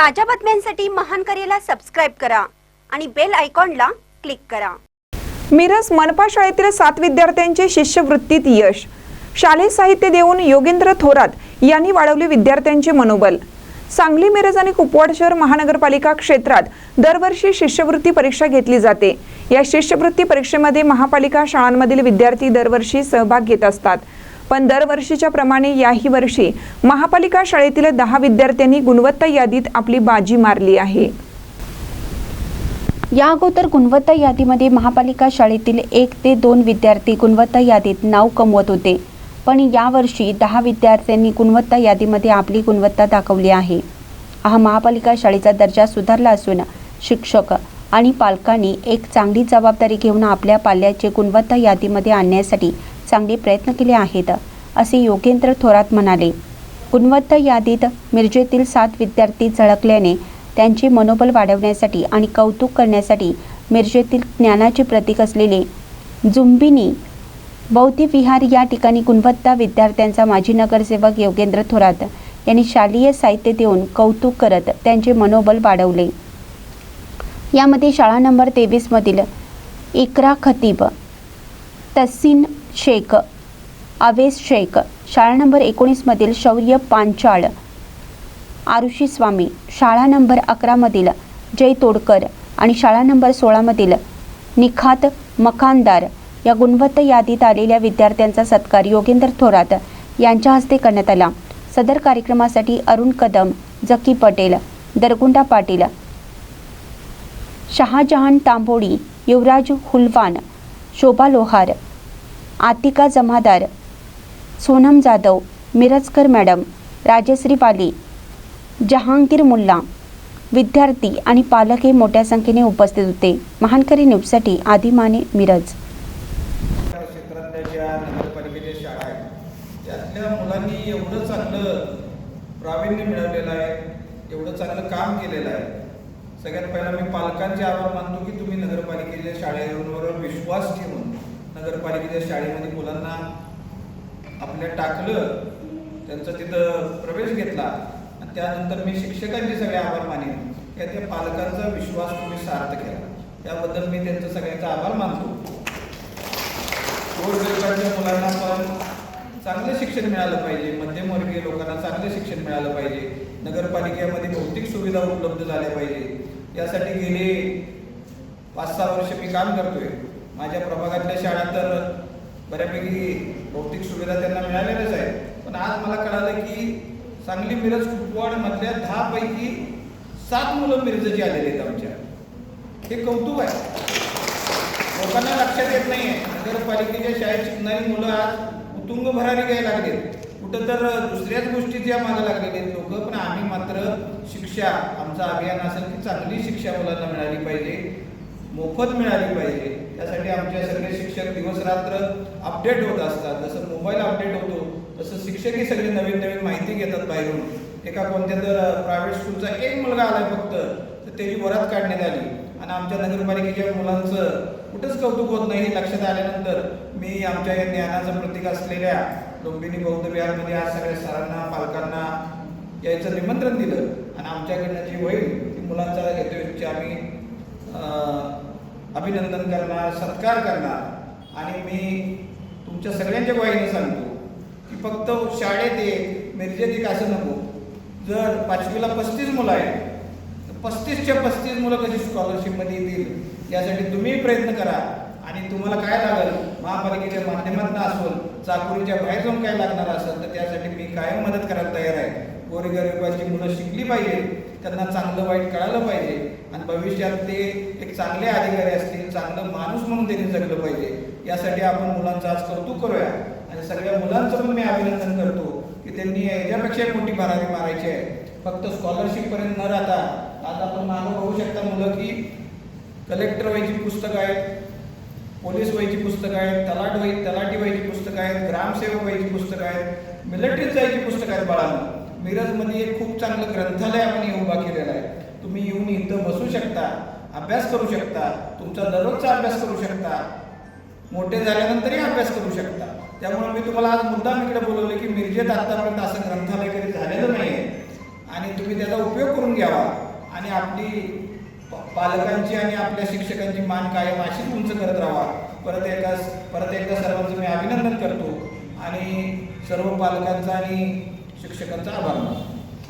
ताज्या बातम्यांसाठी महान करेला सबस्क्राईब करा आणि बेल आयकॉनला क्लिक करा. मिरज मनपा शाळेतील सात विद्यार्थ्यांचे शिष्यवृत्तीत यश. शालेय साहित्य देऊन योगेंद्र थोरात यांनी वाढवले विद्यार्थ्यांचे मनोबल. सांगली मिरज आणि कुपवाड शहर महानगरपालिका क्षेत्रात दरवर्षी शिष्यवृत्ती परीक्षा घेतली जाते. या शिष्यवृत्ती परीक्षेमध्ये महापालिका शाळांमधील विद्यार्थी दरवर्षी सहभाग घेत असतात. पण दरवर्षीच्या प्रमाणे याही वर्षी महापालिका शाळेतील दहा विद्यार्थ्यांनी गुणवत्ता यादीत आपली बाजी मारली आहे. या अगोदर गुणवत्ता यादीमध्ये महापालिका शाळेतील एक ते दोन विद्यार्थी गुणवत्ता यादीत नाव कमवत होते. पण यावर्षी दहा विद्यार्थ्यांनी गुणवत्ता यादीमध्ये आपली गुणवत्ता दाखवली आहे. हा महापालिका शाळेचा दर्जा सुधारला असून शिक्षक आणि पालकांनी एक चांगली जबाबदारी घेऊन आपल्या पाल्याचे गुणवत्ता यादीमध्ये आणण्यासाठी चांगले प्रयत्न केले आहेत असे योगेंद्र थोरात म्हणाले. गुणवत्ता यादीत मिरजेतील सात विद्यार्थी झळकल्याने त्यांचे मनोबल वाढवण्यासाठी आणि कौतुक करण्यासाठी मिरजेतील ज्ञानाचे प्रतीक असलेले जुंबिनी बौद्ध विहार या ठिकाणी गुणवत्ता विद्यार्थ्यांचा माजी नगरसेवक योगेंद्र थोरात यांनी शालेय साहित्य देऊन कौतुक करत त्यांचे मनोबल वाढवले. यामध्ये शाळा नंबर तेवीसमधील इकरा खतीब तस्सीन शेख अवेस शेख शाळा नंबर एकोणीसमधील शौर्य पांचाळ आरुषी स्वामी शाळा नंबर अकरामधील जय तोडकर आणि शाळा नंबर सोळामधील निखात मखानदार या गुणवत्ता यादीत आलेल्या विद्यार्थ्यांचा सत्कार योगेंद्र थोरात यांच्या हस्ते करण्यात आला. सदर कार्यक्रमासाठी अरुण कदम जकी पटेल दरगुंडा पाटील शहाजहान तांबोडी युवराज हुलवान शोभा लोहार आतिका जमादार सोनम जाधव मिरजकर मॅडम राजश्री पाली जहांगीर मुल्ला विद्यार्थी आणि पालक हे मोठ्या संख्येने उपस्थित होते. महानकरी न्यूजसाठी आदिमाने मिरज. मुलांनी एवढं चांगलं प्रावीण्य मिळवलेलं आहे एवढं चांगलं काम केलेलं आहे सगळ्यात पहिला मी पालकांचे आभार मानतो की तुम्ही नगरपालिकेच्या शाळेवर विश्वास ठेवून नगरपालिकेच्या शाळेमध्ये मुलांना आपल्या टाकलं त्यांचा तिथं प्रवेश घेतला. आणि त्यानंतर मी शिक्षकांचे सगळे आभार मानेन त्या त्या पालकांचा विश्वास तुम्ही सार्थ केला. त्याबद्दल मी त्यांचा सगळ्यांचा आभार मानतो. गोरगरिबांच्या मुलांना पण चांगलं शिक्षण मिळालं पाहिजे मध्यमवर्गीय लोकांना चांगलं शिक्षण मिळालं पाहिजे. नगरपालिकेमध्ये भौतिक सुविधा उपलब्ध झाल्या पाहिजे. यासाठी गेले पाच सहा वर्ष मी काम करतोय. माझ्या प्रभागातल्या शाळा तर बऱ्यापैकी भौतिक सुविधा त्यांना मिळालेल्याच आहेत. पण आज मला कळालं की सांगली मिरज कुपवाडमधल्या दहा पैकी सात मुलं मिरजची आलेली आहेत आमच्या. हे कौतुक आहे. लोकांना लक्षात येत नाही आहे नगरपालिकेच्या शाळेत शिकणारी मुलं आज उतुंग भरारी घ्यायला लागले कुठं तर दुसऱ्याच गोष्टीच्या मागे लागलेले आहेत लोक पण आम्ही मात्र शिक्षा आमचं अभियान असेल की चांगली शिक्षा मुलांना मिळाली पाहिजे मोफत मिळाली पाहिजे त्यासाठी आमचे सगळे शिक्षक दिवस रात्र अपडेट होत असतात. जसं मोबाईल अपडेट होतो तसं शिक्षकही सगळे नवीन नवीन माहिती घेतात बाहेरून. एका कोणत्या तर प्रायव्हेट स्कूलचा एक मुलगा आलाय फक्त तर त्याची वरात काढण्यात आली. आणि आमच्या नगरपालिकेच्या मुलांचं कुठंच कौतुक होत नाही. हे लक्षात आल्यानंतर मी आमच्या या ज्ञानाचं प्रतीक असलेल्या डोंबिनी बौद्ध विहारमध्ये आज सगळ्या सरांना पालकांना यायचं निमंत्रण दिलं. आणि आमच्याकडनं जी होईल ती मुलांचा यथोचित आम्ही अभिनंदन करणार सत्कार करणार. आणि मी तुमच्या सगळ्यांच्या वाईने सांगतो की फक्त शाळेत एक मिरजेत एक असं नको. जर पाचवीला पस्तीस मुलं आहेत तर पस्तीसच्या पस्तीस मुलं कशी स्कॉलरशिपमध्ये येतील? यासाठी तुम्ही प्रयत्न करा. आणि तुम्हाला काय लागेल? महापालिकेच्या माध्यमातून असून चाकुरीच्या बाहेर जाऊन काय लागणार असेल तर त्यासाठी मी कायम मदत करायला तयार आहे. गोरगरिबाची मुलं शिकली पाहिजे त्यांना चांगलं वाईट कळालं पाहिजे आणि भविष्यात ते एक चांगले अधिकारी असतील चांगलं माणूस म्हणून त्यांनी जगलं पाहिजे. यासाठी आपण मुलांचं आज कौतुक करूया. आणि सगळ्या मुलांचं पण मी अभिनंदन करतो की त्यांनी याच्यापेक्षा मोठी भरारी मारायची आहे. फक्त स्कॉलरशिपपर्यंत न राहता आता आपण मानव होऊ शकता मुलं की कलेक्टर व्हायची पुस्तकं आहेत पोलीस व्हायची पुस्तकं आहेत तलाट वही तलाठी व्हायची पुस्तकं आहेत ग्रामसेवक व्हायची पुस्तकं आहेत मिलिटरीत जायची पुस्तकं आहेत बाळांना. मिरजमध्ये एक खूप चांगलं ग्रंथालय आपण उभा केलेलं आहे. तुम्ही येऊन इथं बसू शकता अभ्यास करू शकता तुमचा दररोजचा अभ्यास करू शकता मोठे झाल्यानंतरही अभ्यास करू शकता. त्यामुळे मी तुम्हाला आज मुद्दाम इकडे बोलवलं की मिरजेत आतापर्यंत असं ग्रंथालय कधी झालेलं नाही आहे आणि तुम्ही त्याचा उपयोग करून घ्यावा. आणि आपली पालकांची आणि आपल्या शिक्षकांची मान कायम अशीच उंच करत राहा परत एकदा परत एकदा सर्वांचं मी अभिनंदन करतो. आणि सर्व पालकांचा आणि शिक्षकांचा आभार मानतो.